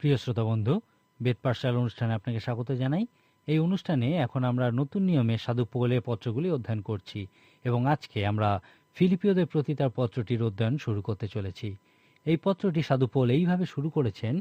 প্রিয় শ্রোতা বন্ধু, বেদ অনুষ্ঠানে আপনাকে স্বাগত জানাই। এই অনুষ্ঠানে এখন আমরা নতুন নিয়মে সাধু পৌলের পত্রগুলি অধ্যয়ন করছি এবং আজকে আমরা ফিলিপিওদের প্রতি তার পত্রটির অধ্যয়ন শুরু করতে চলেছি। এই পত্রটি সাধু পৌল এইভাবে শুরু করেছেন,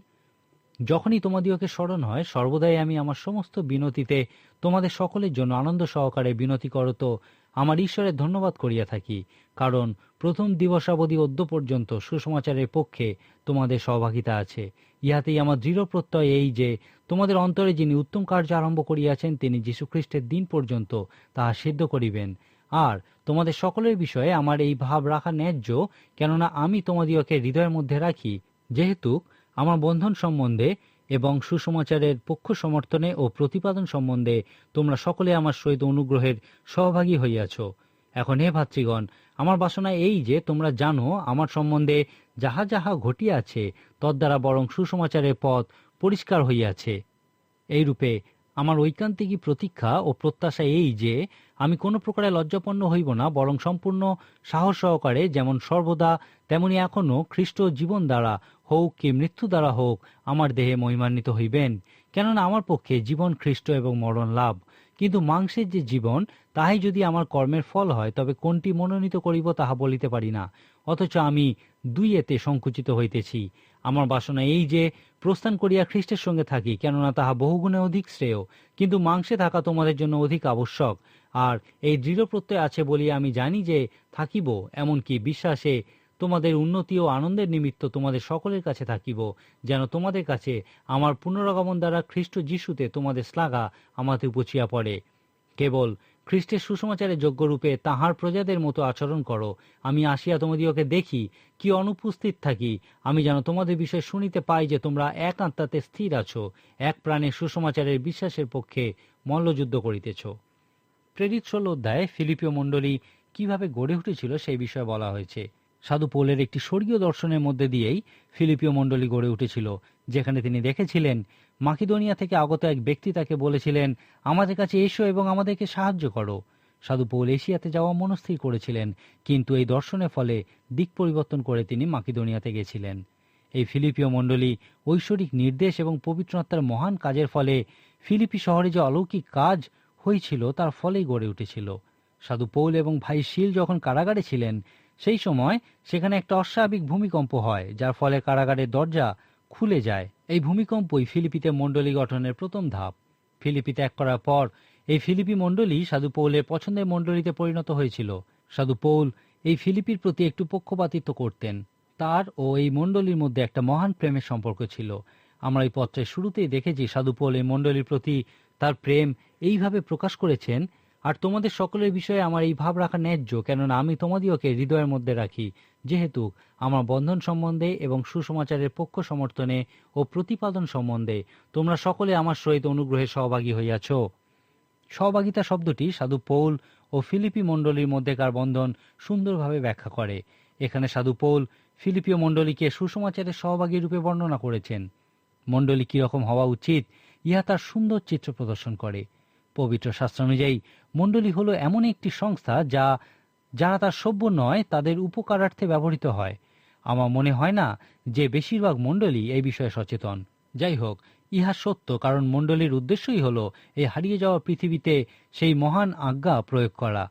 যখনই তোমাদিওকে স্মরণ হয়, সর্বদাই আমি আমার সমস্ত বিনতিতে তোমাদের সকলের জন্য আনন্দ সহকারে বিনতি করত আমার ঈশ্বরের ধন্যবাদ করিয়া থাকি, কারণ প্রথম দিবসাবধি অদ্য পর্যন্ত সুসমাচারের পক্ষে তোমাদের সহভাগিতা আছে। ইহাতেই আমার দৃঢ় প্রত্যয় এই যে, তোমাদের অন্তরে যিনি উত্তম কার্য আরম্ভ করিয়াছেন, তিনি যীশুখ্রিস্টের দিন পর্যন্ত তাহা সিদ্ধ করিবেন। আর তোমাদের সকলের বিষয়ে আমার এই ভাব রাখা ন্যায্য, কেননা আমি তোমাদিওকে হৃদয়ের মধ্যে রাখি। যেহেতু আমার বন্ধন সম্বন্ধে এবং সুসমাচারের পক্ষ সমর্থনে ও প্রতিপাদন সম্বন্ধে তোমরা সকলে আমার সহিত অনুগ্রহের সহভাগী হইয়াছ। এখন হে ভাতৃগণ, আমার বাসনা এই যে তোমরা জানো, আমার সম্বন্ধে যাহা যাহা ঘটিয়াছে, তদ্বারা বরং সুসমাচারের পথ পরিষ্কার হইয়াছে। এইরূপে আমার ঐকান্তিকী প্রতীক্ষা ও প্রত্যাশা এই যে, আমি কোনো প্রকারে লজ্জাপন্ন হইব না, বরং সম্পূর্ণ সাহস সহকারে যেমন সর্বদা, তেমনি এখনও খ্রিস্ট জীবন দ্বারা হোক কি মৃত্যু দ্বারা হোক আমার দেহে মহিমান্বিত হইবেন। কেননা আমার পক্ষে জীবন খ্রিস্ট এবং মরণ লাভ। কিন্তু মাংসের যে জীবন, তাহাই যদি আমার কর্মের ফল হয়, তবে কোনটি মনোনীত করিব তাহা বলিতে পারি না। অথচ আমি দুই এতে সংকুচিত হইতেছি। আমার বাসনা এই যে প্রস্থান করিয়া খ্রিস্টের সঙ্গে থাকি, কেননা তাহা বহুগুণে অধিক শ্রেয়, কিন্তু মাংসে থাকা তোমাদের জন্য অধিক আবশ্যক। আর এই দৃঢ় প্রত্যয় আছে বলিয়া আমি জানি যে থাকিব, এমনকি বিশ্বাসে তোমাদের উন্নতি ও আনন্দের নিমিত্ত তোমাদের সকলের কাছে থাকিব, যেন তোমাদের কাছে আমার পুনরাগমন দ্বারা খ্রিস্ট যিশুতে তোমাদের শ্লাঘা আমাতে উপচিয়া পড়ে। কেবল খ্রিস্টের সুসমাচারে যোগ্যরূপে তাহার প্রজাদের মতো আচরণ করো। আমি আসিয়া তোমাদিওকে দেখি, কি অনুপস্থিত থাকি। আমি যেন তোমাদের বিষয়ে শুনিতে পাই যে তোমরা এক আত্মাতে স্থির আছো, এক প্রাণে সুসমাচারের বিশ্বাসের পক্ষে মল্লযুদ্ধ করিতেছ। প্রেরিত ষোল অধ্যায় ফিলিপীয় মণ্ডলী কীভাবে গড়ে উঠেছিল সেই বিষয়ে বলা হয়েছে। সাধু পোলের একটি স্বর্গীয় দর্শনের মধ্যে দিয়েই ফিলিপীয় মণ্ডলী গড়ে উঠেছিল, যেখানে তিনি দেখেছিলেন, মাকিদোনিয়া থেকে আগত এক ব্যক্তি তাকে বলেছিলেন, আমাদের কাছে এসো এবং আমাদেরকে সাহায্য করো। সাধু পৌল এশিয়াতে যাওয়া মনস্থির করেছিলেন, কিন্তু এই দর্শনের ফলে দিক পরিবর্তন করে তিনি মাকিদোনিয়াতে গেছিলেন। এই ফিলিপীয় মণ্ডলী ঐশ্বরিক নির্দেশ এবং পবিত্রতার মহান কাজের ফলে ফিলিপি শহরে যে অলৌকিক কাজ হয়েছিল, তার ফলেই গড়ে উঠেছিল। সাধু পৌল এবং ভাই শিল যখন কারাগারে ছিলেন সেই সময় সেখানে একটা অস্বাভাবিক ভূমিকম্প হয়, যার ফলে কারাগারের দরজা খুলে যায়। এই ভূমিকম্পই ফিলিপিতে মণ্ডলী গঠনের প্রথম ধাপ। ফিলিপি ত্যাগ করার পর এই ফিলিপি মণ্ডলী সাধু পৌলের পছন্দের মণ্ডলীতে পরিণত হয়েছিল। সাধু পৌল এই ফিলিপির প্রতি একটু পক্ষপাতিত্ব করতেন। তার ও এই মণ্ডলীর মধ্যে একটা মহান প্রেমের সম্পর্ক ছিল। আমরা এই পত্রের শুরুতেই দেখেছি সাধু পৌল এই মণ্ডলীর প্রতি তার প্রেম এইভাবে প্রকাশ করেছেন আর তোমাদের সকলের বিষয়ে আমার এই ভাব রাখা ন্যায্য, কেননা আমি তোমাদিওকে হৃদয়ের মধ্যে রাখি। যেহেতু আমার বন্ধন সম্বন্ধে এবং সুসমাচারের পক্ষ সমর্থনে ও প্রতিপাদন সম্বন্ধে তোমরা সকলে আমার সহিত অনুগ্রহে সহভাগী হইয়াছ। সহভাগিতা শব্দটি সাধু পৌল ও ফিলিপি মণ্ডলীর মধ্যেকার বন্ধন সুন্দরভাবে ব্যাখ্যা করে। এখানে সাধু পৌল ফিলিপীয় মণ্ডলীকে সুসমাচারের সহভাগী রূপে বর্ণনা করেছেন। মণ্ডলী কীরকম হওয়া উচিত, ইহা তার সুন্দর চিত্র প্রদর্শন করে। পবিত্র শাস্ত্র অনুযায়ী, মণ্ডলী হলো এমন একটি সংস্থা যা, যারা তার সভ্য নয়, তাদের উপকারার্থে ব্যবহৃত হয়। আমার মনে হয় না যে বেশিরভাগ মণ্ডলী এই বিষয়ে সচেতন। যাই হোক, ইহা সত্য, কারণ মণ্ডলীর উদ্দেশ্যই হলো এই হারিয়ে যাওয়া পৃথিবীতে সেই মহান আজ্ঞা প্রয়োগ করা।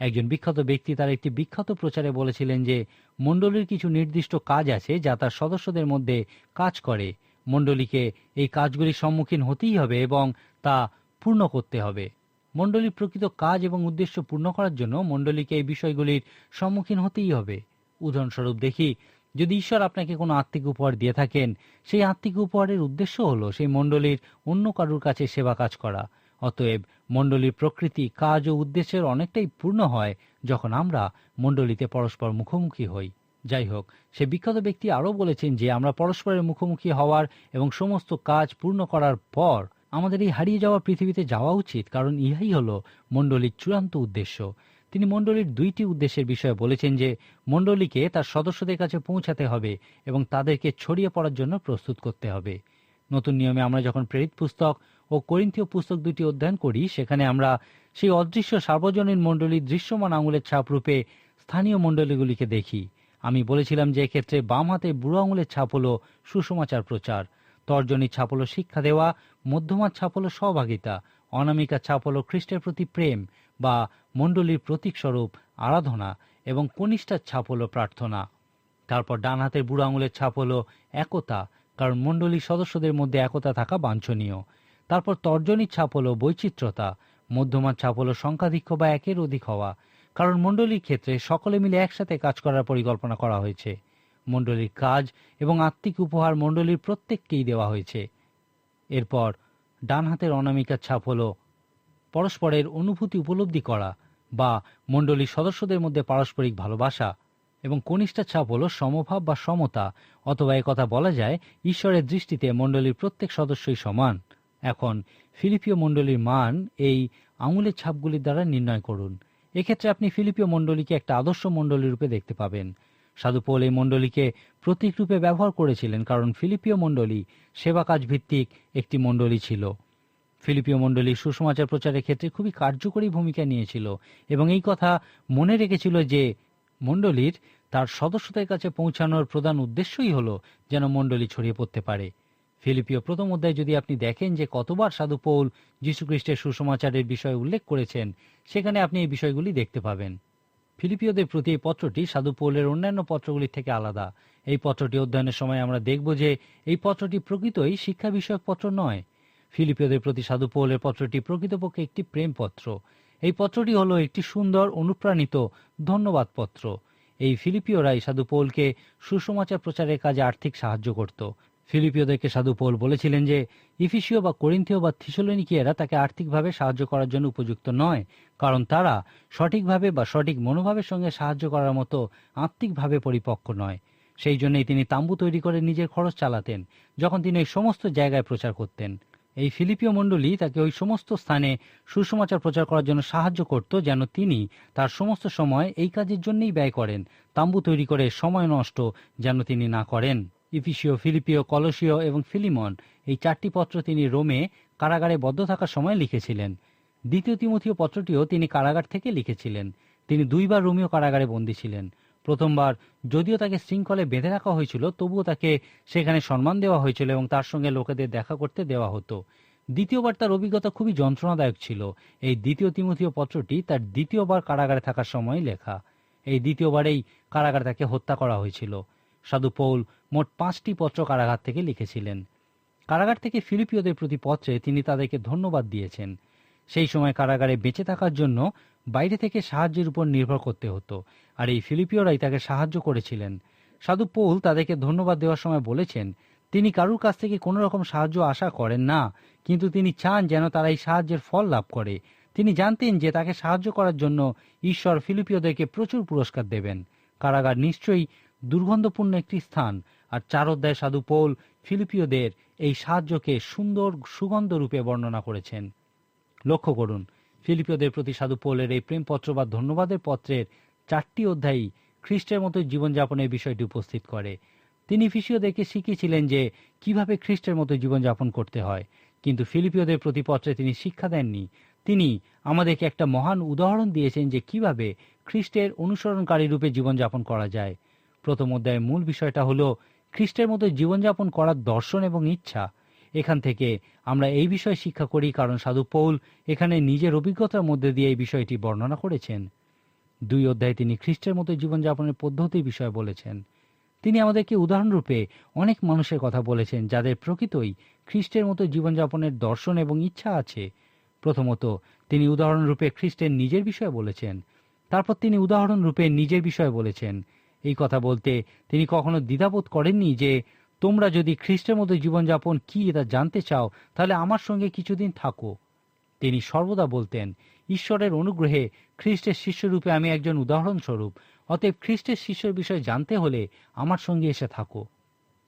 একজন বিখ্যাত ব্যক্তি তার একটি বিখ্যাত প্রচারে বলেছিলেন যে, মণ্ডলীর কিছু নির্দিষ্ট কাজ আছে যা তার সদস্যদের মধ্যে কাজ করে। মণ্ডলীকে এই কাজগুলির সম্মুখীন হতেই হবে এবং তা পূর্ণ করতে হবে। মণ্ডলীর প্রকৃত কাজ এবং উদ্দেশ্য পূর্ণ করার জন্য মণ্ডলীকে এই বিষয়গুলির সম্মুখীন হতেই হবে। উদাহরণস্বরূপ দেখি, যদি ঈশ্বর আপনাকে কোনো আত্মিক উপহার দিয়ে থাকেন, সেই আত্মিক উপহারের উদ্দেশ্য হলো সেই মণ্ডলীর অন্য কারুর কাছে সেবা কাজ করা। অতএব মণ্ডলীর প্রকৃতি, কাজ ও উদ্দেশ্যের অনেকটাই পূর্ণ হয় যখন আমরা মণ্ডলীতে পরস্পর মুখোমুখি হই। যাই হোক, সে বিখ্যাত ব্যক্তি আরও বলেছেন যে আমরা পরস্পরের মুখোমুখি হওয়ার এবং সমস্ত কাজ পূর্ণ করার পর আমাদের এই হারিয়ে যাওয়া পৃথিবীতে যাওয়া উচিত, কারণ ইহাই হল মণ্ডলীর চূড়ান্ত উদ্দেশ্য। তিনি মণ্ডলীর দুইটি উদ্দেশ্যের বিষয়ে বলেছেন যে, মণ্ডলীকে তার সদস্যদের কাছে পৌঁছাতে হবে এবং তাদেরকে ছড়িয়ে পড়ার জন্য প্রস্তুত করতে হবে। নতুন নিয়মে আমরা যখন প্রেরিত পুস্তক ও করিন্থীয় পুস্তক দুটি অধ্যয়ন করি, সেখানে আমরা সেই অদৃশ্য সার্বজনীন মণ্ডলীর দৃশ্যমান আঙুলের ছাপ রূপে স্থানীয় মণ্ডলীগুলিকে দেখি। আমি বলেছিলাম যে এক্ষেত্রে বাম হাতে বুড়ো আঙুলের ছাপ হল সুসমাচার প্রচার। তর্জনীর ছাপ হল শিক্ষা দেওয়া মধ্যমার ছাপ হল সহভাগিতা অনামিকার ছাপ হল খ্রিস্টের প্রতি প্রেম বা মণ্ডলীর প্রতীকস্বরূপ আরাধনা এবং কনিষ্ঠার ছাপ হল প্রার্থনা। তারপর ডান হাতের বুড়ো আঙুলের ছাপ হল একতা, কারণ মণ্ডলীর সদস্যদের মধ্যে একতা থাকা বাঞ্ছনীয়। তারপর তর্জনীর ছাপ হল বৈচিত্র্যতা, মধ্যমার ছাপ হল সংখ্যাধিক্য বা একের অধিক হওয়া, কারণ মণ্ডলীর ক্ষেত্রে সকলে মিলে একসাথে কাজ করার পরিকল্পনা করা হয়েছে। মণ্ডলীর কাজ এবং আত্মিক উপহার মণ্ডলীর প্রত্যেককেই দেওয়া হয়েছে। এরপর ডান হাতের অনামিকার ছাপ হল পরস্পরের অনুভূতি উপলব্ধি করা বা মণ্ডলীর সদস্যদের মধ্যে পারস্পরিক ভালোবাসা এবং কনিষ্ঠা ছাপ হল সমভাব বা সমতা অথবা কথা বলা যায় ঈশ্বরের দৃষ্টিতে মণ্ডলীর প্রত্যেক সদস্যই সমান। এখন ফিলিপীয় মণ্ডলীর মান এই আঙুলের ছাপগুলির দ্বারা নির্ণয় করুন। এক্ষেত্রে আপনি ফিলিপীয় মণ্ডলীকে একটা আদর্শ মণ্ডলী রূপে দেখতে পাবেন। সাধু পৌল এই মণ্ডলীকে প্রতীক রূপে ব্যবহার করেছিলেন, কারণ ফিলিপীয় মণ্ডলী সেবা কাজ ভিত্তিক একটি মণ্ডলী ছিল। ফিলিপীয় মণ্ডলী সুসমাচার প্রচারের ক্ষেত্রে খুবই কার্যকরী ভূমিকা নিয়েছিল এবং এই কথা মনে রেখেছিল যে মণ্ডলীর তার সদস্যদের কাছে পৌঁছানোর প্রধান উদ্দেশ্যই হল যেন মণ্ডলী ছড়িয়ে পড়তে পারে। ফিলিপিও প্রথম অধ্যায় যদি আপনি দেখেন যে কতবার সাধু পৌল যীশুখ্রিস্টের সুসমাচারের বিষয়ে উল্লেখ করেছেন, সেখানে আপনি এই বিষয়গুলি দেখতে পাবেন। ফিলিপিওদের প্রতি এই পত্রটি সাধু পৌলের অন্যান্য পত্রগুলির থেকে আলাদা। এই পত্রটি অধ্যয়নের সময় আমরা দেখব যে এই পত্রটি প্রকৃতই শিক্ষা বিষয়ক পত্র নয়। ফিলিপিওদের প্রতি সাধু পৌলের পত্রটি প্রকৃতপক্ষে একটি প্রেম পত্র। এই পত্রটি হলো একটি সুন্দর, অনুপ্রাণিত, ধন্যবাদ পত্র। এই ফিলিপিওরাই সাধু পৌলকে সুসমাচার প্রচারের কাজে আর্থিক সাহায্য করত। ফিলিপিওদেরকে সাধু পোল বলেছিলেন যে, ইফিসীয় বা করিন্থীয় বা থিসলনিকিয়েরা তাকে আর্থিকভাবে সাহায্য করার জন্য উপযুক্ত নয়, কারণ তারা সঠিকভাবে বা সঠিক মনোভাবের সঙ্গে সাহায্য করার মতো আত্মিকভাবে পরিপক্ক নয়। সেই জন্যই তিনি তাম্বু তৈরি করে নিজের খরচ চালাতেন, যখন তিনি এই সমস্ত জায়গায় প্রচার করতেন। এই ফিলিপীয় মণ্ডলী তাকে ওই সমস্ত স্থানে সুসমাচার প্রচার করার জন্য সাহায্য করত, যেন তিনি তার সমস্ত সময় এই কাজের জন্যই ব্যয় করেন, তাম্বু তৈরি করে সময় নষ্ট যেন তিনি না করেন। ইফিসীয় ফিলিপিও কলসীয় এবং ফিলিমন, এই চারটি পত্র তিনি রোমে কারাগারে বদ্ধ থাকার সময় লিখেছিলেন। দ্বিতীয় তিমথীয় পত্রটিও তিনি কারাগার থেকে লিখেছিলেন। তিনি দুইবার রোমীয় কারাগারে বন্দী ছিলেন। প্রথমবার যদিও তাকে শৃঙ্খলে বেঁধে রাখা হয়েছিল, তবুও তাকে সেখানে সম্মান দেওয়া হয়েছিল এবং তার সঙ্গে লোকেদের দেখা করতে দেওয়া হতো। দ্বিতীয়বার তার অভিজ্ঞতা খুবই যন্ত্রণাদায়ক ছিল। এই দ্বিতীয় তিমথীয় পত্রটি তার দ্বিতীয়বার কারাগারে থাকার সময় লেখা। এই দ্বিতীয়বারেই কারাগার তাকে হত্যা করা হয়েছিল। সাধু পৌল মোট পাঁচটি পত্র কারাগার থেকে লিখেছিলেন। কারাগার থেকে ফিলিপিওদের প্রতি পত্রে তিনি তাদেরকে ধন্যবাদ দিয়েছেন। সেই সময় কারাগারে বেঁচে থাকার জন্য বাইরে থেকে সাহায্যের উপর নির্ভর করতে হতো আর এই ফিলিপিওরাই তাকে সাহায্য করেছিলেন। সাধু পৌল তাদেরকে ধন্যবাদ দেওয়ার সময় বলেছেন, তিনি কারুর কাছ থেকে কোনো রকম সাহায্য আশা করেন না, কিন্তু তিনি চান যেন তারা এই সাহায্যের ফল লাভ করে। তিনি জানতেন যে তাকে সাহায্য করার জন্য ঈশ্বর ফিলিপিওদেরকে প্রচুর পুরস্কার দেবেন। কারাগার নিশ্চয়ই দুর্গন্ধপূর্ণ একটি স্থান আর চার অধ্যায় সাধু পৌল ফিলিপিওদের এই সাহায্যকে সুন্দর সুগন্ধ রূপে বর্ণনা করেছেন। লক্ষ্য করুন ফিলিপিওদের প্রতি সাধু পৌলের এই প্রেমপত্র বা ধন্যবাদের পত্রের চারটি অধ্যায়ই খ্রিস্টের মতো জীবনযাপনের বিষয়টি উপস্থিত করে। তিনি ফিসিওদেরকে শিখিয়েছিলেন যে কীভাবে খ্রিস্টের মতো জীবনযাপন করতে হয়, কিন্তু ফিলিপিওদের প্রতি পত্রে তিনি শিক্ষা দেননি। তিনি আমাদেরকে একটা মহান উদাহরণ দিয়েছেন যে কীভাবে খ্রিস্টের অনুসরণকারী রূপে জীবনযাপন করা যায়। প্রথম অধ্যায়ের মূল বিষয়টা হলো খ্রিস্টের মতো জীবনযাপন করার দর্শন এবং ইচ্ছা। এখান থেকে আমরা এই বিষয়ে শিক্ষা করি, কারণ সাধু পৌল এখানে নিজের অভিজ্ঞতার মধ্যে দিয়ে এই বিষয়টি বর্ণনা করেছেন। দুই অধ্যায়ে তিনি খ্রিস্টের মতো জীবনযাপনের পদ্ধতি বিষয়ে বলেছেন। তিনি আমাদেরকে উদাহরণরূপে অনেক মানুষের কথা বলেছেন, যাদের প্রকৃতই খ্রিস্টের মতো জীবনযাপনের দর্শন এবং ইচ্ছা আছে। প্রথমত, তিনি উদাহরণরূপে খ্রিস্টের নিজের বিষয়ে বলেছেন। তারপর তিনি উদাহরণরূপে নিজের বিষয়ে বলেছেন। এই কথা বলতে তিনি কখনো দ্বিধাবোধ করেননি যে তোমরা যদি খ্রিস্টের মতো জীবনযাপন কি তা জানতে চাও, তাহলে আমার সঙ্গে কিছুদিন থাকো। তিনি সর্বদা বলতেন, ঈশ্বরের অনুগ্রহে খ্রিস্টের শিষ্যরূপে আমি একজন উদাহরণস্বরূপ। অতএব খ্রিস্টের শিষ্যের বিষয়ে জানতে হলে আমার সঙ্গে এসে থাকো।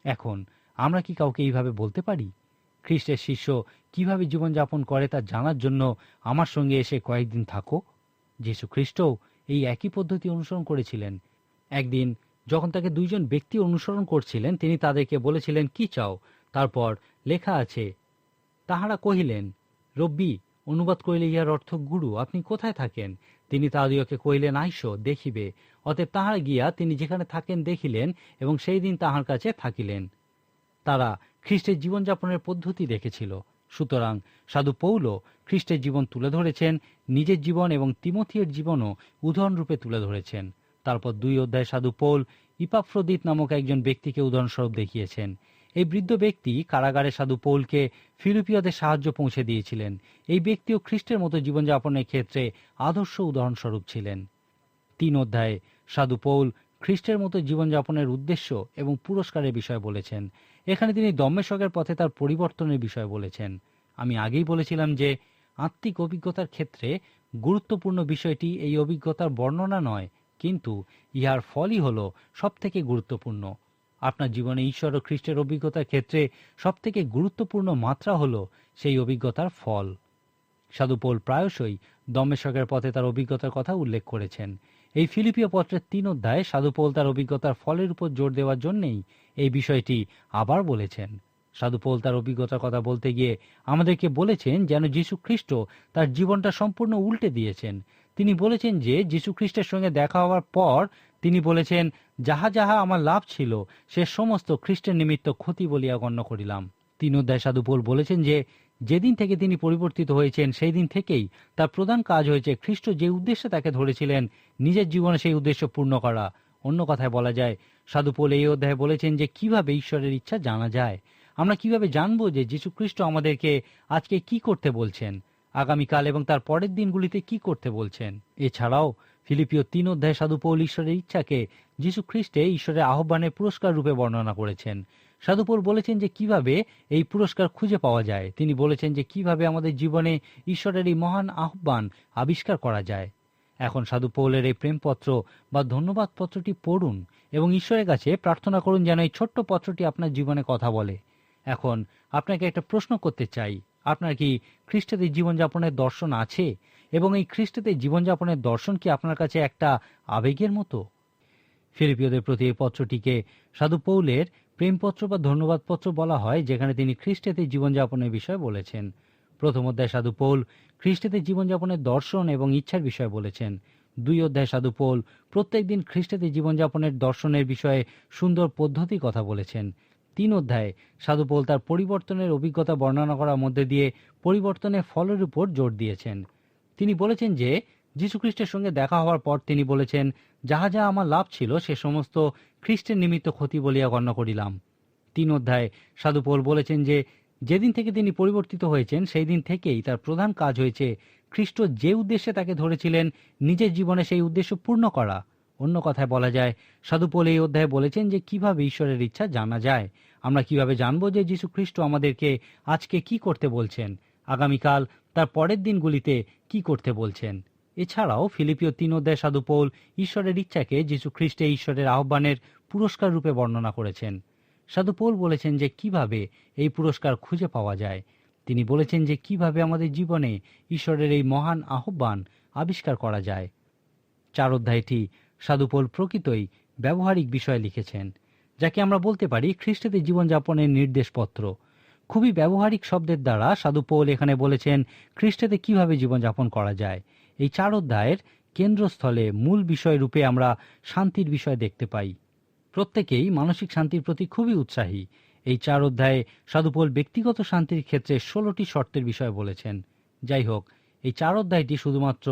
এখন আমরা কি কাউকে এইভাবে বলতে পারি? খ্রিস্টের শিষ্য কীভাবে জীবনযাপন করে তা জানার জন্য আমার সঙ্গে এসে কয়েকদিন থাকো? যীশু খ্রিস্টও এই একই পদ্ধতি অনুসরণ করেছিলেন। একদিন যখন তাকে দুইজন ব্যক্তি অনুসরণ করছিলেন, তিনি তাদেরকে বলেছিলেন, কি চাও? তারপর লেখা আছে, তাহারা কহিলেন, রব্বি, অনুবাদ করিলে ইহার অর্থ গুরু, আপনি কোথায় থাকেন? তিনি তাহাদিওকে কহিলেন, আইস, দেখিবে। অতএব তাহারা গিয়া তিনি যেখানে থাকেন দেখিলেন এবং সেই দিন তাহার কাছে থাকিলেন। তারা খ্রিস্টের জীবনযাপনের পদ্ধতি দেখেছিল। সুতরাং সাধু পৌল খ্রিস্টের জীবন তুলে ধরেছেন, নিজের জীবন এবং তিমথিয়ের জীবনও উদাহরণরূপে তুলে ধরেছেন। তারপর দুই অধ্যায় সাধু পৌল ইপাফ্রদিত নামক একজন ব্যক্তিকে উদাহরণস্বরূপ দেখিয়েছেন। এই বৃদ্ধ ব্যক্তি কারাগারে সাধু পৌলকে ফিলিপিয়দের সাহায্য পৌঁছে দিয়েছিলেন। এই ব্যক্তিও খ্রিস্টের মতো জীবনযাপনের ক্ষেত্রে আদর্শ উদাহরণস্বরূপ ছিলেন। তিন অধ্যায়ে সাধু পৌল খ্রিস্টের মতো জীবনযাপনের উদ্দেশ্য এবং পুরস্কারের বিষয় বলেছেন। এখানে তিনি দম্মেশকের পথে তার পরিবর্তনের বিষয় বলেছেন। আমি আগেই বলেছিলাম যে আত্মিক অভিজ্ঞতার ক্ষেত্রে গুরুত্বপূর্ণ বিষয়টি এই অভিজ্ঞতার বর্ণনা নয় কিন্তু ইহার ফলই হল সব থেকে গুরুত্বপূর্ণ। আপনার জীবনে ঈশ্বর ও খ্রিস্টের অভিজ্ঞতার ক্ষেত্রে সব থেকে গুরুত্বপূর্ণ মাত্রা হল সেই অভিজ্ঞতার ফল। সাধুপোল প্রায়শই দমেশকের পথে তার অভিজ্ঞতার কথা উল্লেখ করেছেন। এই ফিলিপিও পত্রের তিন অধ্যায় সাধুপোল তার অভিজ্ঞতার ফলের উপর জোর দেওয়ার জন্যেই এই বিষয়টি আবার বলেছেন। সাধুপোল তার অভিজ্ঞতার কথা বলতে গিয়ে আমাদেরকে বলেছেন যেন যীশু খ্রিস্ট তার জীবনটা সম্পূর্ণ উল্টে দিয়েছেন। তিনি বলেছেন যে যীশু খ্রিস্টের সঙ্গে দেখা হওয়ার পর তিনি বলেছেন, যাহা যাহা আমার লাভ ছিল, সে সমস্ত খ্রিস্টের নিমিত্ত ক্ষতি বলিয়া গণ্য করিলাম। তিন অধ্যায় সাধুপোল বলেছেন যে, যেদিন থেকে তিনি পরিবর্তিত হয়েছেন সেই দিন থেকেই তার প্রধান কাজ হয়েছে খ্রিস্ট যে উদ্দেশ্যে তাকে ধরেছিলেন, নিজের জীবনে সেই উদ্দেশ্য পূর্ণ করা। অন্য কথায় বলা যায় সাধুপোল এই অধ্যায়ে বলেছেন যে, কীভাবে ঈশ্বরের ইচ্ছা জানা যায়? আমরা কীভাবে জানব যে যীশু খ্রিস্ট আমাদেরকে আজকে কি করতে বলছেন? আগামীকাল এবং তার পরের দিনগুলিতে কি করতে বলছেন? এছাড়াও, ফিলিপিও তিন অধ্যায় সাধু পৌল ঈশ্বরের ইচ্ছাকে যীশু খ্রিস্টে ঈশ্বরের আহ্বানের পুরস্কার রূপে বর্ণনা করেছেন। সাধুপৌল বলেছেন যে কীভাবে এই পুরস্কার খুঁজে পাওয়া যায়? তিনি বলেছেন যে কীভাবে আমাদের জীবনে ঈশ্বরের এই মহান আহ্বান আবিষ্কার করা যায়? এখন সাধু পৌলের এই প্রেমপত্র বা ধন্যবাদ পত্রটি পড়ুন এবং ঈশ্বরের কাছে প্রার্থনা করুন যেন এই ছোট্ট পত্রটি আপনার জীবনে কথা বলে। এখন আপনাকে একটা প্রশ্ন করতে চাই। আপনার কি খ্রিস্টদের জীবনযাপনের দর্শন আছে? এবং এই খ্রিস্টদের জীবনযাপনের দর্শন কি আপনার কাছে একটা আবেগের মতো? ফিলিপিওদের প্রতি এই পত্রটিকে সাধু পৌলের প্রেমপত্র বা ধন্যবাদপত্র বলা হয়, যেখানে তিনি খ্রিস্টেদের জীবনযাপনের বিষয় বলেছেন। প্রথম অধ্যায় সাধু পৌল খ্রিস্টেদের জীবনযাপনের দর্শন এবং ইচ্ছার বিষয় বলেছেন। দুই অধ্যায় সাধু পৌল প্রত্যেক দিন খ্রিস্টেদের জীবনযাপনের দর্শনের বিষয়ে সুন্দর পদ্ধতি কথা বলেছেন। তিন অধ্যায়ে সাধুপোল তার পরিবর্তনের অভিজ্ঞতা বর্ণনা করার মধ্যে দিয়ে পরিবর্তনের ফলের উপর জোর দিয়েছেন। তিনি বলেছেন যে, যীশুখ্রিস্টের সঙ্গে দেখা হওয়ার পর তিনি বলেছেন, যাহা যা আমার লাভ ছিল, সে সমস্ত খ্রিস্টের নিমিত্ত ক্ষতি বলিয়া গণ্য করিলাম। তিন অধ্যায়ে সাধুপোল বলেছেন যে, যেদিন থেকে তিনি পরিবর্তিত হয়েছেন সেই দিন থেকেই তার প্রধান কাজ হয়েছে খ্রিস্ট যে উদ্দেশ্যে তাকে ধরেছিলেন, নিজের জীবনে সেই উদ্দেশ্য পূর্ণ করা। অন্য কথায় বলা যায় সাধুপোল এই অধ্যায়ে বলেছেন যে কীভাবে ঈশ্বরের ইচ্ছা জানা যায়। আমরা কীভাবে জানব যে যীশু খ্রিস্ট আমাদেরকে আজকে কি করতে বলছেন? আগামীকাল তার পরের দিনগুলিতে কি করতে বলছেন? এছাড়াও ফিলিপিও তিন অধ্যায় সাধুপৌল ঈশ্বরের ইচ্ছাকে যীশু খ্রিস্টে ঈশ্বরের আহ্বানের পুরস্কার রূপে বর্ণনা করেছেন। সাধুপৌল বলেছেন যে কীভাবে এই পুরস্কার খুঁজে পাওয়া যায়? তিনি বলেছেন যে কীভাবে আমাদের জীবনে ঈশ্বরের এই মহান আহ্বান আবিষ্কার করা যায়? চার অধ্যায়টি সাধুপোল প্রকৃতই ব্যবহারিক বিষয় লিখেছেন, যাকে আমরা বলতে পারি খ্রিস্টদের জীবনযাপনের নির্দেশপত্র। খুবই ব্যবহারিক শব্দের দ্বারা সাধুপৌল এখানে বলেছেন খ্রিস্টতে কীভাবে জীবনযাপন করা যায়। এই চার অধ্যায়ের কেন্দ্রস্থলে মূল বিষয় রূপে আমরা শান্তির বিষয় দেখতে পাই। প্রত্যেকেই মানসিক শান্তির প্রতি খুবই উৎসাহী। এই চার অধ্যায়ে সাধুপোল ব্যক্তিগত শান্তির ক্ষেত্রে ষোলোটি শর্তের বিষয় বলেছেন। যাই হোক, এই চার অধ্যায়টি শুধুমাত্র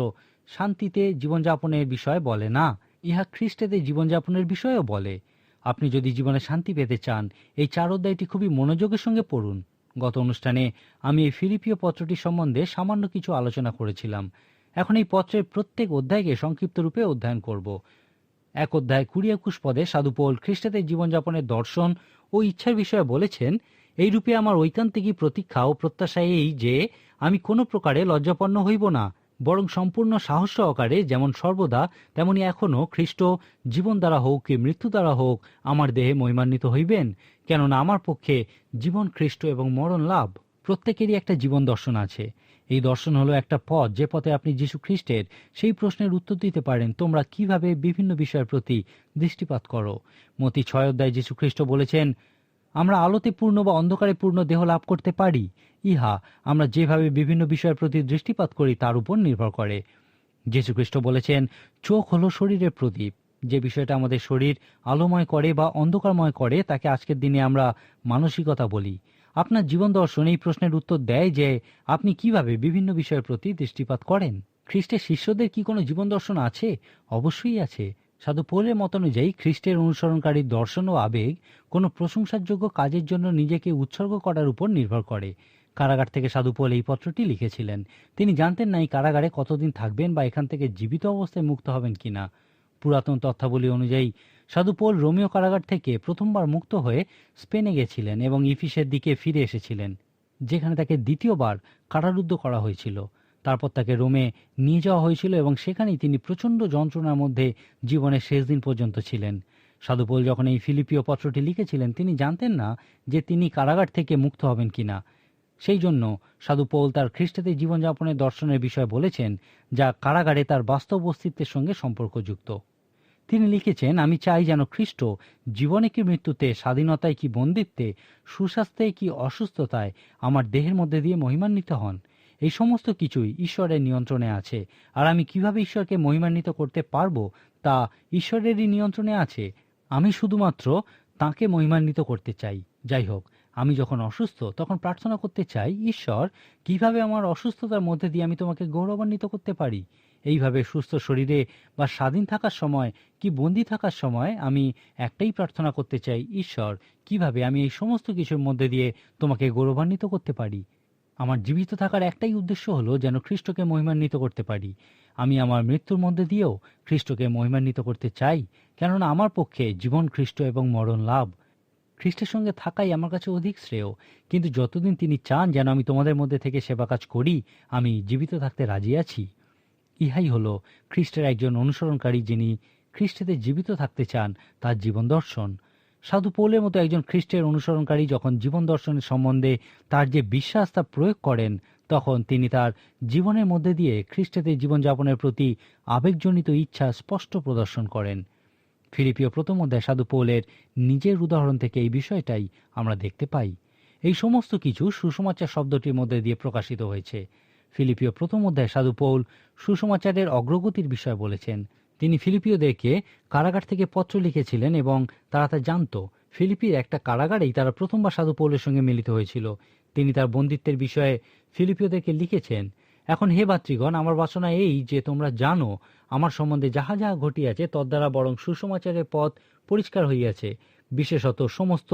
শান্তিতে জীবনযাপনের বিষয় বলে না ইহা খ্রিস্টেদের জীবনযাপনের বিষয়েও বলে। আপনি যদি জীবনে শান্তি পেতে চান, এই চার অধ্যায়টি খুবই মনোযোগের সঙ্গে পড়ুন। গত অনুষ্ঠানে আমি এই ফিলিপিও পত্রটি সম্বন্ধে সামান্য কিছু আলোচনা করেছিলাম। এখন এই পত্রের প্রত্যেক অধ্যায়কে সংক্ষিপ্ত রূপে অধ্যয়ন করব। এক অধ্যায় কুড়ি একুশ পদে সাধুপোল খ্রিস্টাদের জীবনযাপনের দর্শন ও ইচ্ছার বিষয়ে বলেছেন এই রূপে আমার ঐকান্তিকী প্রতীক্ষা ও প্রত্যাশা এই যে, আমি কোনো প্রকারে লজ্জাপন্ন হইব না। বরং সম্পূর্ণ সাহস সহকারে যেমন সর্বদা, তেমনি এখনও খ্রিস্ট জীবন দ্বারা হোক কি মৃত্যু দ্বারা হোক আমার দেহে মহিমান্বিত হইবেন, কেননা আমার পক্ষে জীবন খ্রিস্ট এবং মরণ লাভ প্রত্যেকেরই একটা জীবন দর্শন আছে। এই দর্শন হলো একটা পথ, যে পথে আপনি যীশু খ্রিস্টের সেই প্রশ্নের উত্তর দিতে পারেন, তোমরা কীভাবে বিভিন্ন বিষয়ের প্রতি দৃষ্টিপাত করো। মতি ছয় অধ্যায় যীশু খ্রিস্ট বলেছেন আমরা আলোতে পূর্ণ বা অন্ধকারে পূর্ণ দেহ লাভ করতে পারি। ইহা আমরা যেভাবে বিভিন্ন বিষয়ের প্রতি দৃষ্টিপাত করি, তার উপর নির্ভর করে। যীশুখ্রিস্ট বলেছেন, চোখ হলো শরীরের প্রদীপ। যে বিষয়টা আমাদের শরীর আলোময় করে বা অন্ধকারময় করে, তাকে আজকের দিনে আমরা মানসিকতা বলি। আপনার জীবন দর্শন এই প্রশ্নের উত্তর দেয় যে, আপনি কীভাবে বিভিন্ন বিষয়ের প্রতি দৃষ্টিপাত করেন? খ্রিস্টের শিষ্যদের কি কোনো জীবন দর্শন আছে? অবশ্যই আছে। সাধু পৌলের মত অনুযায়ী খ্রিস্টের অনুসরণকারী দর্শন ও আবেগ কোনো প্রশংসাযোগ্য কাজের জন্য নিজেকে উৎসর্গ করার উপর নির্ভর করে। কারাগার থেকে সাধু পৌল এই পত্রটি লিখেছিলেন। তিনি জানতেন না এই কারাগারে কতদিন থাকবেন বা এখান থেকে জীবিত অবস্থায় মুক্ত হবেন কিনা। পুরাতন তথ্যাবলী অনুযায়ী, সাধু পোল রোমিও কারাগার থেকে প্রথমবার মুক্ত হয়ে স্পেনে গেছিলেন এবং ইফিসের দিকে ফিরে এসেছিলেন, যেখানে তাকে দ্বিতীয়বার কারারুদ্ধ করা হয়েছিল। তারপর তাকে রোমে নিয়ে যাওয়া হয়েছিল এবং সেখানেই তিনি প্রচণ্ড যন্ত্রণার মধ্যে জীবনের শেষ দিন পর্যন্ত ছিলেন। সাধুপোল যখন এই ফিলিপিও পত্রটি লিখেছিলেন, তিনি জানতেন না যে তিনি কারাগার থেকে মুক্ত হবেন কিনা। সেই জন্য সাধু পৌল তার খ্রিস্টাতে জীবনযাপনের দর্শনের বিষয়ে বলেছেন, যা কারাগারে তার বাস্তব অস্তিত্বের সঙ্গে সম্পর্কযুক্ত। তিনি লিখেছেন, আমি চাই যেন খ্রিস্ট জীবনে কি মৃত্যুতে, স্বাধীনতায় কি বন্দিত্বে, সুস্বাস্থ্যে কি অসুস্থতায় আমার দেহের মধ্যে দিয়ে মহিমান্বিত হন। এই সমস্ত কিছুই ঈশ্বরের নিয়ন্ত্রণে আছে। আর আমি কীভাবে ঈশ্বরকে মহিমান্বিত করতে পারব, তা ঈশ্বরেরই নিয়ন্ত্রণে আছে। আমি শুধুমাত্র তাকে মহিমান্বিত করতে চাই। যাই হোক, আমি যখন অসুস্থ, তখন প্রার্থনা করতে চাই, ঈশ্বর, কীভাবে আমার অসুস্থতার মধ্যে দিয়ে আমি তোমাকে গৌরবান্বিত করতে পারি? এইভাবে সুস্থ শরীরে বা স্বাধীন থাকার সময় কি বন্দি থাকার সময় আমি একটাই প্রার্থনা করতে চাই, ঈশ্বর, কীভাবে আমি এই সমস্ত কিছুর মধ্যে দিয়ে তোমাকে গৌরবান্বিত করতে পারি? আমার জীবিত থাকার একটাই উদ্দেশ্য হলো যেন খ্রিস্টকে মহিমান্বিত করতে পারি। আমি আমার মৃত্যুর মধ্যে দিয়েও খ্রিস্টকে মহিমান্বিত করতে চাই, কেননা আমার পক্ষে জীবন খ্রিস্ট এবং মরণ লাভ। খ্রিস্টের সঙ্গে থাকাই আমার কাছে অধিক শ্রেয়, কিন্তু যতদিন তিনি চান যেন আমি তোমাদের মধ্যে থেকে সেবা কাজ করি, আমি জীবিত থাকতে রাজি আছি। ইহাই হল খ্রিস্টের একজন অনুসরণকারী যিনি খ্রিস্টেতে জীবিত থাকতে চান, তার জীবন দর্শন। সাধু পৌলের মতো একজন খ্রিস্টের অনুসরণকারী যখন জীবন দর্শনের সম্বন্ধে তার যে বিশ্বাস তা প্রয়োগ করেন, তখন তিনি তার জীবনের মধ্যে দিয়ে খ্রিস্টেতে জীবনযাপনের প্রতি আবেগজনিত ইচ্ছা স্পষ্ট প্রদর্শন করেন। ফিলিপিও প্রথম অধ্যায় সাধু পৌলের নিজের উদাহরণ থেকে এই বিষয়টাই আমরা দেখতে পাই। এই সমস্ত কিছু সুসমাচার শব্দটির মধ্যে দিয়ে প্রকাশিত হয়েছে। ফিলিপিও প্রথম অধ্যায় সাধু পৌল সুসমাচারের অগ্রগতির বিষয় বলেছেন। তিনি ফিলিপিওদেরকে কারাগার থেকে পত্র লিখেছিলেন এবং তারা তা জানত। ফিলিপির একটা কারাগারেই তারা প্রথমবার সাধু পৌলের সঙ্গে মিলিত হয়েছিল। তিনি তার বন্দিত্বের বিষয়ে ফিলিপিওদেরকে লিখেছেন, এখন হে ভাতৃগণ, আমার বাসনা এই যে তোমরা জানো, আমার সম্বন্ধে যাহা যাহা ঘটিয়াছে তদ্বারা বরং সুসমাচারের পথ পরিষ্কার হইয়াছে। বিশেষত সমস্ত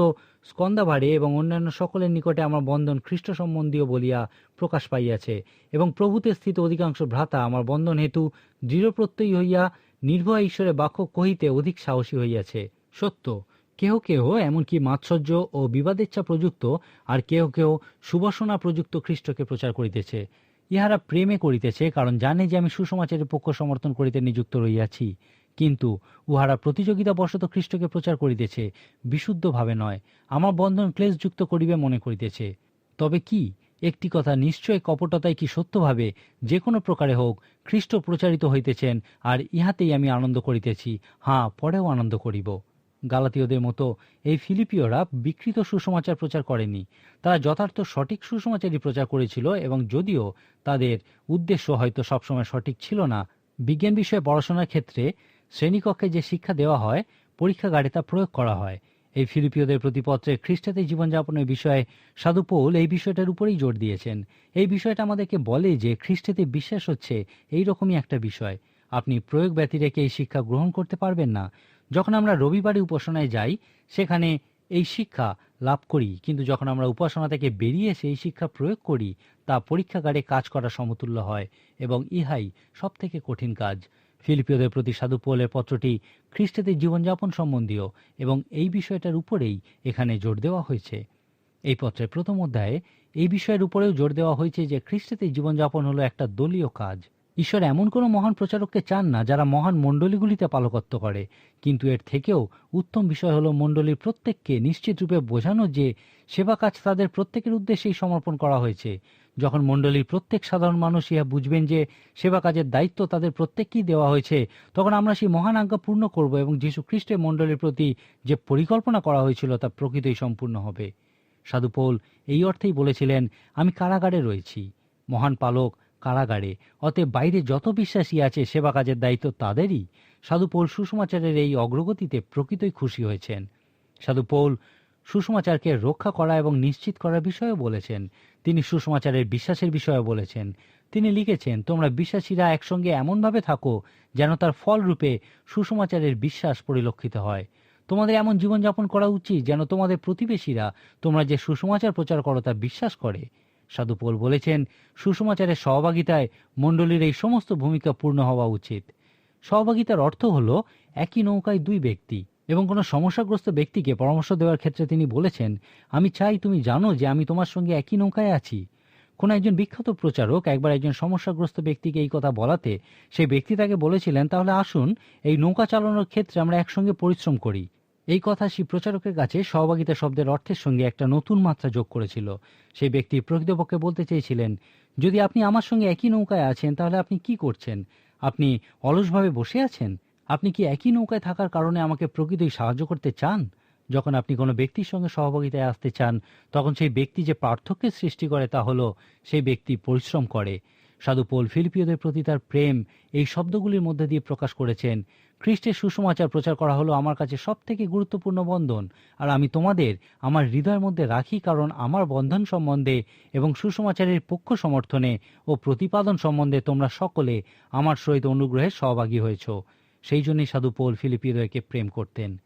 স্কন্দাভারে এবং অন্যান্য সকলের নিকটে আমার বন্ধন খ্রিস্ট সম্বন্ধীয় বলিয়া প্রকাশ পাইয়াছে এবং প্রভুতে স্থিত অধিকাংশ ভ্রাতা আমার বন্ধন হেতু দৃঢ়প্রত্যয়ী হইয়া নির্ভয় ঈশ্বরের বাক্য কহিতে অধিক সাহসী হইয়াছে। সত্য, কেহ কেহ এমনকি মাৎসর্য ও বিবাদেচ্ছা প্রযুক্ত আর কেহ কেহ সুবাসনা প্রযুক্ত খ্রিস্টকে প্রচার করিতেছে। ইহারা প্রেমে করিতেছে, কারণ জানে যে আমি সুসমাচারের পক্ষ সমর্থন করিতে নিযুক্ত রইয়াছি কিন্তু উহারা প্রতিযোগিতা বশত খ্রিস্টকে প্রচার করিতেছে, বিশুদ্ধভাবে নয়। আমার বন্ধন ক্লেশযুক্ত করিবে মনে করিতেছে। তবে কি? একটি কথা নিশ্চয় কপটতায় কি সত্যভাবে যে কোনো প্রকারে হোক খ্রিস্ট প্রচারিত হইতেছেন আর ইহাতেই আমি আনন্দ করিতেছি। হাঁ, পরেও আনন্দ করিব। গালাতীয়দের মতো এই ফিলিপিওরা বিকৃত সুসমাচার প্রচার করেনি। তারা যথার্থ সঠিক সুসমাচারই প্রচার করেছিল এবং যদিও তাদের উদ্দেশ্য হয়তো সবসময় সঠিক ছিল না। বিজ্ঞান বিষয়ে পড়াশোনার ক্ষেত্রে শ্রেণীকক্ষে যে শিক্ষা দেওয়া হয়, পরীক্ষাগারে তা প্রয়োগ করা হয়। এই ফিলিপিওদের প্রতিপত্রে খ্রিস্টাতে জীবনযাপনের বিষয়ে সাধু পৌল এই বিষয়টার উপরেই জোর দিয়েছেন। এই বিষয়টা আমাদেরকে বলে যে খ্রিস্টাতে বিশ্বাস হচ্ছে এই রকমই একটা বিষয়। আপনি প্রয়োগ ব্যতি রেখে এই শিক্ষা গ্রহণ করতে পারবেন না। যখন আমরা রবিবারে উপাসনায় যাই, সেখানে এই শিক্ষা লাভ করি। কিন্তু যখন আমরা উপাসনা থেকে বেরিয়ে এসে এই শিক্ষা প্রয়োগ করি, তা পরীক্ষাগারে কাজ করা সমতুল্য হয় এবং ইহাই সব থেকে কঠিন কাজ। ফিলিপিওদের প্রতি সাধু পোলের পত্রটি খ্রিস্টাদের জীবনযাপন সম্বন্ধীয় এবং এই বিষয়টার উপরেই এখানে জোর দেওয়া হয়েছে। এই পত্রের প্রথম অধ্যায়ে এই বিষয়ের উপরেও জোর দেওয়া হয়েছে যে খ্রিস্টাদের জীবনযাপন হলো একটা দলীয় কাজ। ঈশ্বর এমন কোনো মহান প্রচারককে চান না যারা মহান মণ্ডলীগুলিতে পালকত্ব করে। কিন্তু এর থেকেও উত্তম বিষয় হলো মণ্ডলীর প্রত্যেককে নিশ্চিত রূপে বোঝানো যে সেবা কাজ তাদের প্রত্যেকের উদ্দেশ্যেই সমর্পণ করা হয়েছে। যখন মণ্ডলীর প্রত্যেক সাধারণ মানুষ ইহা বুঝবেন যে সেবা কাজের দায়িত্ব তাদের প্রত্যেককেই দেওয়া হয়েছে, তখন আমরা সেই মহান আজ্ঞা পূর্ণ করব এবং যীশু খ্রিস্টের মণ্ডলীর প্রতি যে পরিকল্পনা করা হয়েছিল তা প্রকৃতই সম্পূর্ণ হবে। সাধু পৌল এই অর্থেই বলেছিলেন, আমি কারাগারে রয়েছি, মহান পালক কারাগারে, অতএব বাইরে যত বিশ্বাসী আছে সেবা কাজের দায়িত্ব তাদেরই। সাধু পৌল সুষমাচারের এই অগ্রগতিতে প্রকৃতই খুশি হয়েছেন। সাধু পৌল সুষমাচারকে রক্ষা করা এবং নিশ্চিত করার বিষয়েও বলেছেন। তিনি সুষমাচারের বিশ্বাসের বিষয়ে বলেছেন। তিনি লিখেছেন, তোমরা বিশ্বাসীরা একসঙ্গে এমনভাবে থাকো যেন তার ফলরূপে সুষমাচারের বিশ্বাস পরিলক্ষিত হয়। তোমাদের এমন জীবনযাপন করা উচিত যেন তোমাদের প্রতিবেশীরা তোমরা যে সুষমাচার প্রচার করো তা বিশ্বাস করে। সাধু পোল বলেছেন, সুষমাচারের সহভাগিতায় মণ্ডলীর এই সমস্ত ভূমিকা পূর্ণ হওয়া উচিত। সহভাগিতার অর্থ হল, একই নৌকায় দুই ব্যক্তি। এবং কোনো সমস্যাগ্রস্ত ব্যক্তিকে পরামর্শ দেওয়ার ক্ষেত্রে তিনি বলেছেন, আমি চাই তুমি জানো যে আমি তোমার সঙ্গে একই নৌকায় আছি। কোন একজন বিখ্যাত প্রচারক, একবার একজন সমস্যাগ্রস্ত ব্যক্তিকে এই কথা বলাতে সেই ব্যক্তি তাকে বলেছিলেন, তাহলে আসুন, এই নৌকা চালানোর ক্ষেত্রে আমরা একসঙ্গে পরিশ্রম করি। এই কথা সেই প্রচারকের কাছে সহভাগিতা শব্দের অর্থের সঙ্গে একটা নতুন মাত্রা যোগ করেছিল। সেই ব্যক্তি প্রকৃতপক্ষে বলতে চেয়েছিলেন, যদি আপনি আমার সঙ্গে একই নৌকায় আছেন, তাহলে আপনি কি করছেন? আপনি অলসভাবে বসে আছেন? আপনি কি একই নৌকায় থাকার কারণে আমাকে প্রকৃতই সাহায্য করতে চান? যখন আপনি কোনো ব্যক্তির সঙ্গে সহভাগিতায় আসতে চান, তখন সেই ব্যক্তি যে পার্থক্যের সৃষ্টি করে তা হলো সেই ব্যক্তি পরিশ্রম করে। সাধু পোল ফিলিপিওদের প্রতি তার প্রেম এই শব্দগুলির মধ্যে দিয়ে প্রকাশ করেছেন, খ্রিস্টের সুসমাচার প্রচার করা হলো আমার কাছে সব থেকে গুরুত্বপূর্ণ বন্ধন, আর আমি তোমাদের আমার হৃদয়ের মধ্যে রাখি কারণ আমার বন্ধন সম্বন্ধে এবং সুসমাচারের পক্ষ সমর্থনে ও প্রতিপাদন সম্বন্ধে তোমরা সকলে আমার সহিত অনুগ্রহে সহভাগী হয়েছ। সেই জন্যই সাধু পৌল ফিলিপিওদেরকে প্রেম করতেন।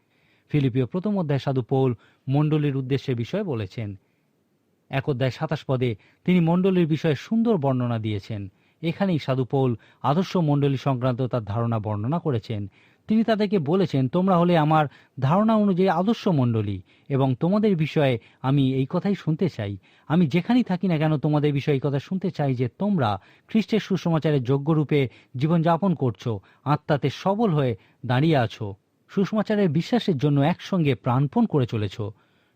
ফিলিপিও প্রথম অধ্যায় সাধু পৌল মণ্ডলীর উদ্দেশ্যে বিষয়ে বলেছেন। এক অধ্যায় সাতাশ পদে তিনি মণ্ডলীর বিষয়ে সুন্দর বর্ণনা দিয়েছেন। এখানেই সাধু পৌল আদর্শ মণ্ডলী সংক্রান্ত তার ধারণা বর্ণনা করেছেন। তিনি তাদেরকে বলেছেন, তোমরা হলে আমার ধারণা অনুযায়ী আদর্শ মণ্ডলী এবং তোমাদের বিষয়ে আমি এই কথাই শুনতে চাই। আমি যেখানেই থাকি না কেন তোমাদের বিষয়ে এই কথা শুনতে চাই যে তোমরা খ্রিস্টের সুসমাচারের যোগ্যরূপে জীবনযাপন করছ, আত্মাতে সবল হয়ে দাঁড়িয়ে আছো, সুসমাচারের বিশ্বাসের জন্য একসঙ্গে প্রাণপণ করে চলেছ।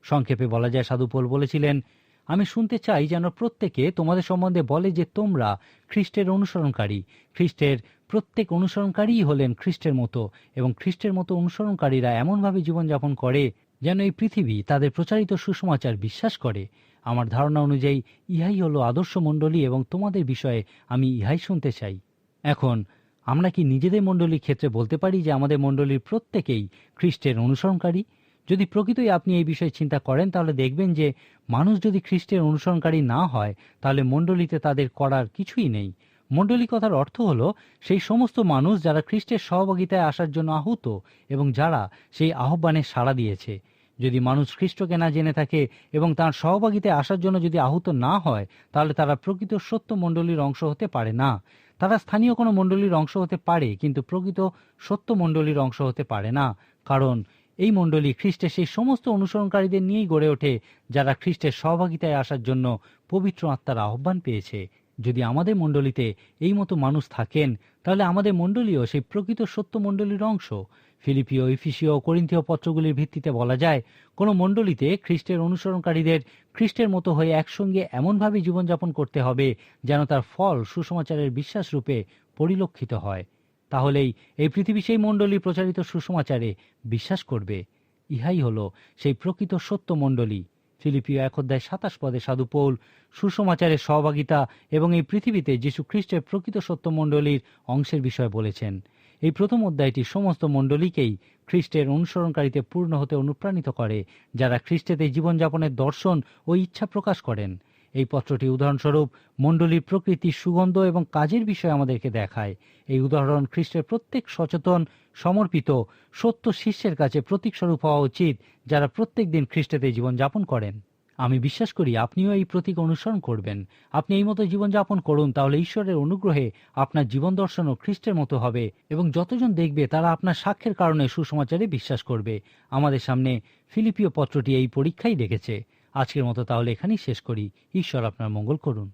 সংক্ষেপে বলা যায় সাধুপোল বলেছিলেন, আমি শুনতে চাই যেন প্রত্যেকে তোমাদের সম্বন্ধে বলে যে তোমরা খ্রিস্টের অনুসরণকারী, খ্রিস্টের প্রত্যেক অনুসরণকারীই হলেন খ্রিস্টের মতো এবং খ্রিস্টের মতো অনুসরণকারীরা এমনভাবে জীবনযাপন করে যেন এই পৃথিবী তাদের প্রচারিত সুসমাচার বিশ্বাস করে। আমার ধারণা অনুযায়ী, ইহাই হলো আদর্শ মণ্ডলী এবং তোমাদের বিষয়ে আমি ইহাই শুনতে চাই। এখন, আমরা কি নিজেদের মণ্ডলীর ক্ষেত্রে বলতে পারি যে আমাদের মণ্ডলীর প্রত্যেকেই খ্রিস্টের অনুসরণকারী? যদি প্রকৃতই আপনি এই বিষয়ে চিন্তা করেন, তাহলে দেখবেন যে মানুষ যদি খ্রিস্টের অনুসরণকারী না হয়, তাহলে মণ্ডলীতে তাদের করার কিছুই নেই। মণ্ডলী কথার অর্থ হল সেই সমস্ত মানুষ যারা খ্রিস্টের সহভাগিতায় আসার জন্য আহত এবং যারা সেই আহ্বানে সাড়া দিয়েছে। যদি মানুষ খ্রিস্টকে না জেনে থাকে এবং তার সহভাগিতায় আসার জন্য যদি আহত না হয়, তাহলে তারা প্রকৃত সত্য মণ্ডলীর অংশ হতে পারে না। তারা স্থানীয় কোনো মণ্ডলীর অংশ হতে পারে, কিন্তু প্রকৃত সত্য মণ্ডলীর অংশ হতে পারে না। কারণ এই মণ্ডলী খ্রিস্টের সেই সমস্ত অনুসরণকারীদের নিয়েই গড়ে ওঠে, যারা খ্রিস্টের সহভাগিতায় আসার জন্য পবিত্র আত্মার আহ্বান পেয়েছে। যদি আমাদের মণ্ডলীতে এই মতো মানুষ থাকেন, তাহলে আমাদের মণ্ডলীও সেই প্রকৃত সত্য মণ্ডলীর অংশ। ফিলিপিও ইফিসীয় করিন্থীয় পত্রগুলির ভিত্তিতে বলা যায়, কোনো মণ্ডলীতে খ্রিস্টের অনুসরণকারীদের খ্রিস্টের মতো হয়ে একসঙ্গে এমনভাবে জীবনযাপন করতে হবে, যেন তার ফল সুসমাচারের বিশ্বাস রূপে পরিলক্ষিত হয়। তাহলেই এই পৃথিবী সেই মণ্ডলী প্রচারিত সুসমাচারে বিশ্বাস করবে। ইহাই হল সেই প্রকৃত সত্য মণ্ডলী। ফিলিপিও এক অধ্যায় সাতাশ পদে সাধু পৌল, সুসমাচারের সহভাগিতা এবং এই পৃথিবীতে যীশু খ্রিস্টের প্রকৃত সত্যমণ্ডলীর অংশের বিষয়ে বলেছেন। এই প্রথম অধ্যায়টি সমস্ত মণ্ডলীকেই খ্রিস্টের অনুসরণকারীতে পূর্ণ হতে অনুপ্রাণিত করে, যারা খ্রিস্টেতে জীবনযাপনের দর্শন ও ইচ্ছা প্রকাশ করেন। এই পত্রটি উদাহরণস্বরূপ, মণ্ডলীর প্রকৃতি, সুগন্ধ এবং কাজের বিষয় আমাদেরকে দেখায়। এই উদাহরণ খ্রিস্টের প্রত্যেক সচেতন, সমর্পিত, সত্য শিষ্যের কাছে প্রতীকস্বরূপ হওয়া উচিত, যারা প্রত্যেক দিন খ্রিস্টেতে জীবনযাপন করেন। আমি বিশ্বাস করি আপনিও এই প্রতীক অনুসরণ করবেন। আপনি এই মতো জীবনযাপন করুন, তাহলে ঈশ্বরের অনুগ্রহে আপনার জীবন দর্শনও খ্রিস্টের মতো হবে এবং যতজন দেখবে তারা আপনার সাক্ষ্যের কারণে সুসমাচারে বিশ্বাস করবে। আমাদের সামনে ফিলিপিও পত্রটি এই পরীক্ষাই দেখেছে আজকের মতো তাহলে এখানেই শেষ করি। ঈশ্বর আপনার মঙ্গল করুন।